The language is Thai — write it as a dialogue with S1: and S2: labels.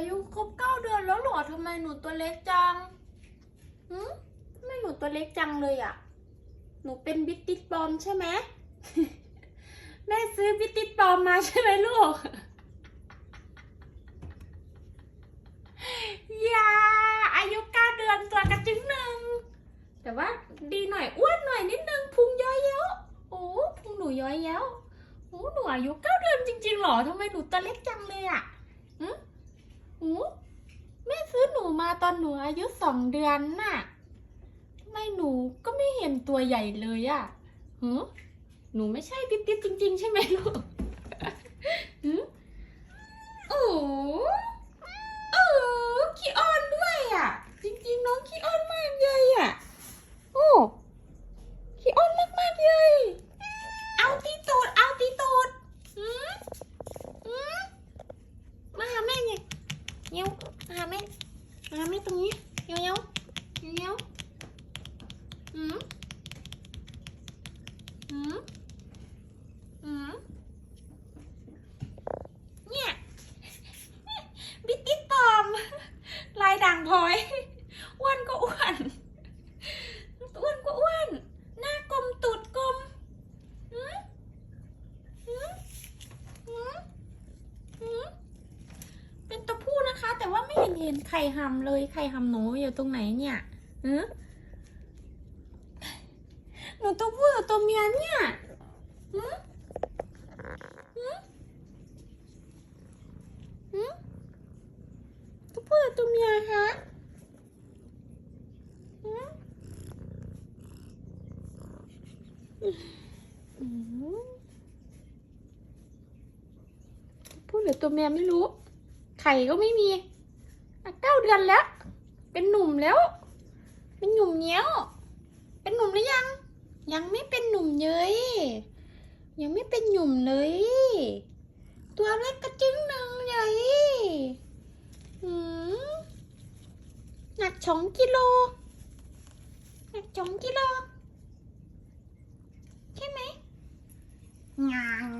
S1: อายุครบเก้าเดือนแล้วหรอทำไมหนูตัวเล็กจังหืมทำไมหนูตัวเล็กจังเลยอะหนูเป็นบิตติดปอมใช่ไหมแม่ซื้อบิตติดปอมมาใช่ไหมลูกยาอายุเก้าเดือนตัวกระจึงหนึ่ง แต่ว่าดีหน่อยอ้วนหน่อยนิดนึงพุงย้อยเย้าโอ้พุงหนูย้อยเย้าโอ้หนูอายุเก้าเดือนจริงๆหรอทำไมหนูตัวเล็กจังเลยอะหืม หูแม่ซื้อหนูมาตอนหนูอายุสองเดือนน่ะทำไมหนูก็ไม่เห็นตัวใหญ่เลยอะหืมหนูไม่ใช่ติ๊ดๆจริง ๆ ใช่ไหมลูก หืมโอ้โอ้ขี้อ้อนด้วยอะจริงๆน้องขี้อ้อนมากเลยอะ โอ้ขี้อ้อนมากๆเลย เอาตีตูด เอาตีตูดหืมหืมมาหาแม่เนี่ย เงี้ยวมาหาแม่มาหาแม่ตรงนี้เงี้ยวเงี้ยวเงี้ยวอืมอืมอืมเนี่ยบิตติดปลอมลายด่างพลอยอ้วนก็อ้วน อ้วนก็อ้วน หน้ากลมตูดกลมหืมหืมหืมหืมเป็นตัวผู้นะคะ แต่ว่าไม่ เห็นไข่หำเลยไข่หำหนูอยู่ตรงไหนเนี่ยหืมหนูตัวผู้หรือตัวเมียเนี่ยหืมหืมหืมตัวผู้หรือตัวเมียคะหืมอืมพูดเหลือตัวแม่ไม่รู้ ไข่ก็ไม่มี เก้าเดือนแล้ว เป็นหนุ่มแล้ว เป็นหนุ่มเนี้ยว เป็นหนุ่มหรือยัง ยังไม่เป็นหนุ่มเลยยังไม่เป็นหนุ่มเลย ตัวเล็กกระจึงหนึ่งเลยอืมหนักสองกิโลหนักสองกิโลใช่ไหมงาง